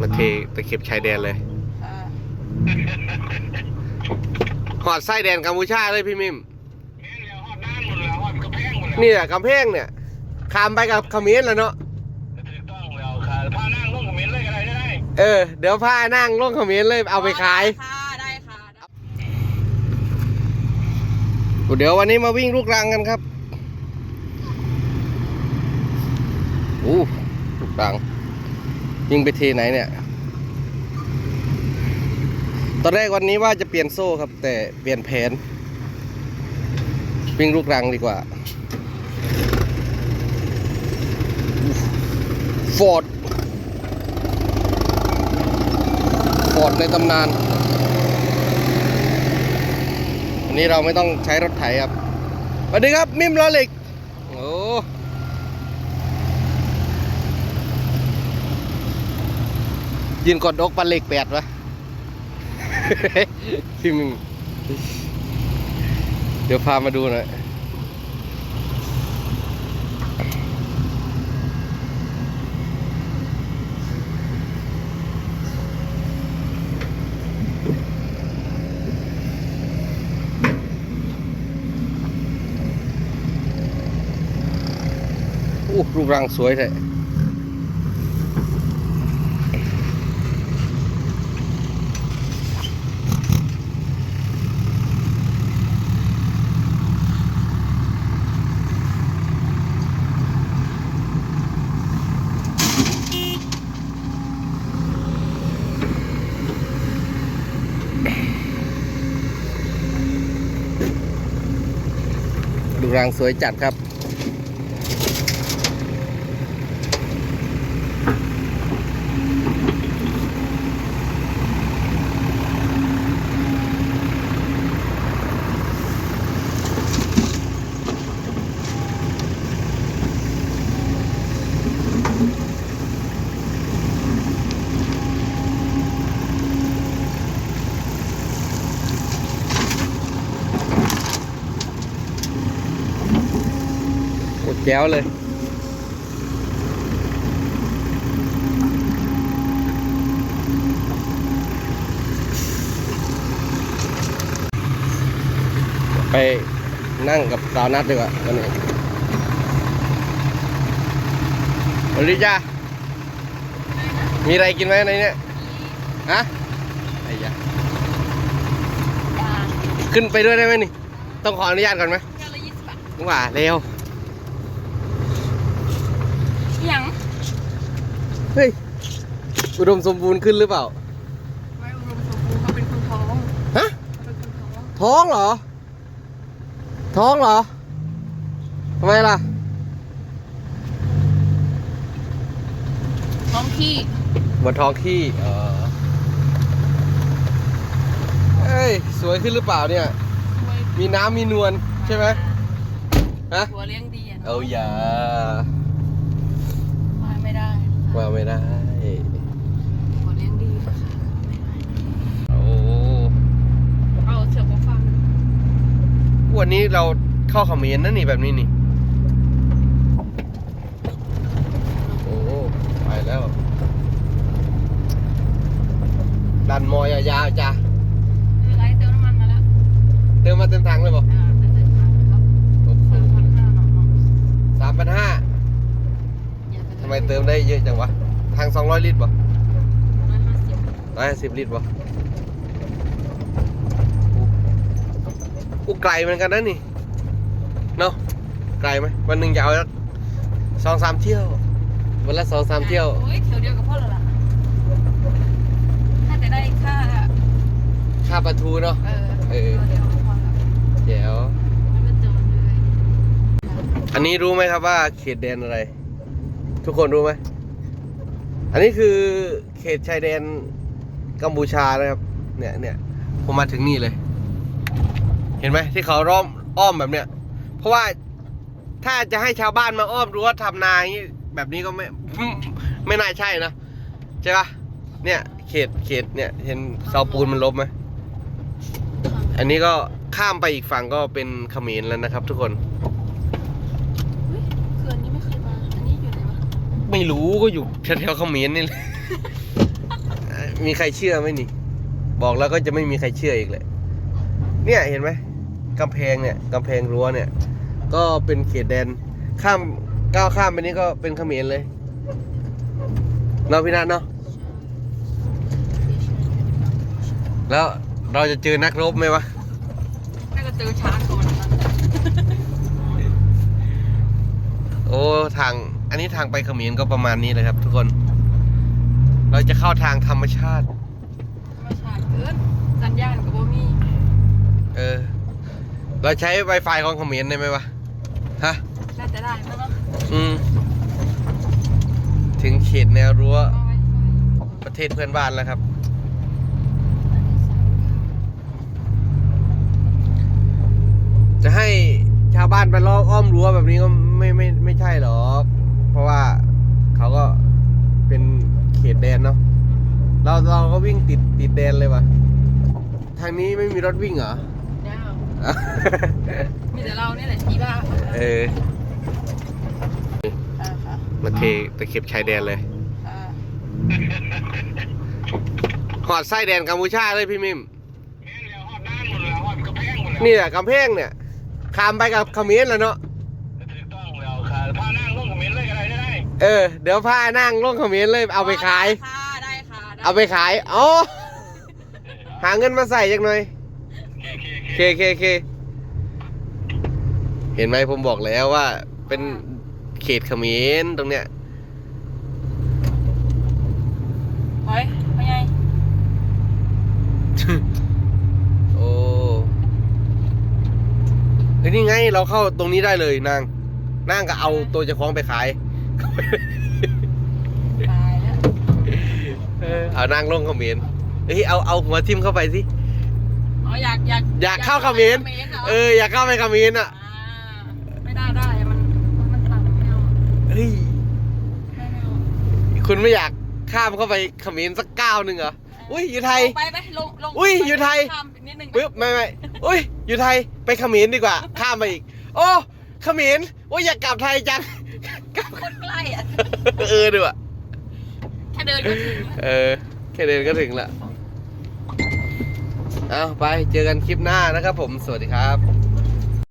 มาเทตะเข็บชายแดนเลยอ่าหอดไส้แดนกัมพูชาเลยพี่มิมแม่นแล้วฮอดด้านหมดแล้วฮอดกระแพงหมดแล้วนี่แหละกำแพงเนี่ยข้ามไปกับเขมรแล้วเนาะถูกต้องแล้วค่ะพานั่งลงคอมเมนต์เลยก็ได้ได้เออ เดี๋ยวพานั่งลงเขมรเลยเอาไปขายค่ะได้ค่ะได้เดี๋ยววันนี้มาวิ่งลูกรังกันครับอู้ลูกรัง วิ่งไปเทไหนเนี่ย ตอนแรกวันนี้ว่าจะเปลี่ยนโซ่ครับ แต่เปลี่ยนแผน วิ่งลูกรังดีกว่า ฟอร์ด ฟอร์ดในตำนาน วันนี้เราไม่ต้องใช้รถไถครับสวัสดีครับ มิมลอเล็ก โอ้ ยืนกดอกปันเล็กแปดวะพี่มิมเดี๋ยวพามาดูหน่อยรูปร่างสวยเลยางสวยจัดครับ โคตรแจ๋วเลยไปนั่งกับสาวนัดดีกว่าวันนี้สวัสดีจ้ามีอะไรกินไหมในเนี้ยฮะไอ้ยะอ่าขึ้นไปด้วยได้ไหมนี่ ต้องขออนุญาตก่อนไหมแก้วละยี่สิบบาทว่าเร็ว ยังเฮ้ย อุดมสมบูรณ์ขึ้นหรือเปล่า ไม่อุดมสมบูรณ์เขาเป็นคนท้องฮะ เขาเป็นคนท้องท้องเหรอ ท้องเหรอทำไมล่ะ ท้องที่บนท้องขี้เออเอ้ย สวยขึ้นหรือเปล่าเนี่ย ช่วยมีน้ำมีนวลใช่ไหมฮะ หัวเลี้ยงดีอะนะเอาอย่าว่าไม่ได้ ว่าไม่ได้หัวเลี้ยงดีค่ะไม่ได้โอ้เอาเสือกมาฟังวันนี้เราเข้าเขมรนั่นนี่แบบนี้นี่ โอ้ไปแล้ว ดันมอยยาวๆจ้ะคือไรเติมน้ำมันมาแล้ว เติมมาเต็มถังเลยบอกอ่าเติมน้ำมันแล้วสามพันห้า เนาะเนาะสามพันห้าอย่าปทำไมเติมได้เยอะจังวะ ทางสองร้อยลิตรบ่ร้อยห้าสิบร้อยห้าสิบลิตรบ่อู้ไกลเหมือนกันนะนี่ เนาะไกลไหมวันหนึ่งจะเอาสักสองสามเที่ยว วันละสองสามเที่ยว โอ้ยเที่ยวเดียวกับพ่อแล้วล่ะถ้าจะได้ค่า ค่าปลาทูเนาะ เออเออเที่ยวเดียวก็พอแล้วแจ๋วไม่เป็นโจรเลยอันนี้รู้ไหมครับว่าเขตแดนอะไร ทุกคนรู้ไหม อันนี้คือเขตชายแดนกัมพูชานะครับ เนี่ยเนี่ยผมมาถึงนี่เลย เห็นไหมที่เขาล้อมอ้อมแบบเนี้ย เพราะว่าถ้าจะให้ชาวบ้านมาอ้อมรั้วทำนาอย่างนี้แบบนี้ก็ไม่ไม่น่าใช่นะใช่ปะเนี่ยเขตเขตเนี่ย เห็นเสาปูนมันลบไหมอันนี้ก็ข้ามไปอีกฝั่งก็เป็นเขมรแล้วนะครับ ทุกคนเขื่อนนี้ไม่เคยมาอัน ไหนวะไม่รู้ก็อยู่แถวๆเขมรนี่แหละ มีใครเชื่อไหมนี่ บอกแล้วก็จะไม่มีใครเชื่ออีกเลยเนี่ยเห็นไหมกำแพงเนี่ยกำแพงรั้วเนี่ย ก็เป็นเขตแดนข้ามก้าวข้ามไปนี้ก็เป็นเขมรเลยเนาะพี่นัทเนาะแล้วเราจะเจอนักรบไหมวะน่าจะเจอช้างก่อนนะโอ้ทาง อันนี้ทางไปเขมรก็ประมาณนี้เลยครับ ทุกคน เราจะเข้าทางธรรมชาติไม่ใช่เกินสัญญาณกับโบมีเออ เราใช้ Wi-Fi ของเขมรได้ไหมวะ ฮะ น่าจะได้มั้งเนาะอืม ถึงเขตแนวรั้วเอาไว้ประเทศเพื่อนบ้านแล้วครับ จะให้ชาวบ้านไปล้อมอ้อมรั้วแบบนี้ก็ไม่ไม่ไม่ใช่หรอก เพราะว่าเขาก็เป็นเขตแดนเนาะเราเราก็วิ่งติดติดแดนเลยวะทางนี้ไม่มีรถวิ่งเหรอเดี๋ยวมีแต่เราเนี่ยแหละที่บ้าเอออ่าค่ะมาเทตะเข็บชายแดนเลยอ่าหอดไส้แดนกัมพูชาเลยพี่มิมแม่นแล้วฮอดด้านหมดแล้วฮอดกระแพงหมดแล้วนี่แหละกำแพงเนี่ย ข้ามไปกับเขมรแล้วเนาะ เออ เดี๋ยวพานั่งลงเขมรเลยเอาไปขาย ค่ะได้ค่ะด้เอาไปขายอ๋อหาเงินมาใส่จักหน่อยเคเคเคเคเคเคเห็นไหมผมบอกแล้วว่า เป็นเขตเขมรตรงเนี้ย เฮ้ยเป็นไงโอ้เฮ้ยนี่ไงเราเข้าตรงนี้ได้เลยนางนางก็เอาตัวเจ้าของไปขาย ตายแล้วเออเอานางลงเขมรเฮ้ยเอาเอาหัวทิ่มเข้าไปสิ อ๋ออยากอยากอยากเข้าเขมรเขมรเหรอเอออยากเข้าไปเขมรอะอ่าไม่ได้ได้มันมันต่างไม่เอาเฮ้ยไม่เอาคุณไม่อยากข้ามเข้าไปเขมรสักก้าวหนึ่งเหรออุ้ยอยู่ไทยลงไปไปลงลงอุ้ยอยู่ไทย ข้ามปนิดนึงปึ๊บไม่ไม่อุ้ยอยู่ไทยไปเขมรดีกว่า ข้ามไปอีก โอ้เขมรโอ้ยอยากกลับไทยจัง กลับคนใกล้อะ เออดีกว่าแค่เดินก็ถึงแล้วเออ แค่เดินก็ถึงละ เอาไปเจอกันคลิปหน้านะครับผม สวัสดีครับ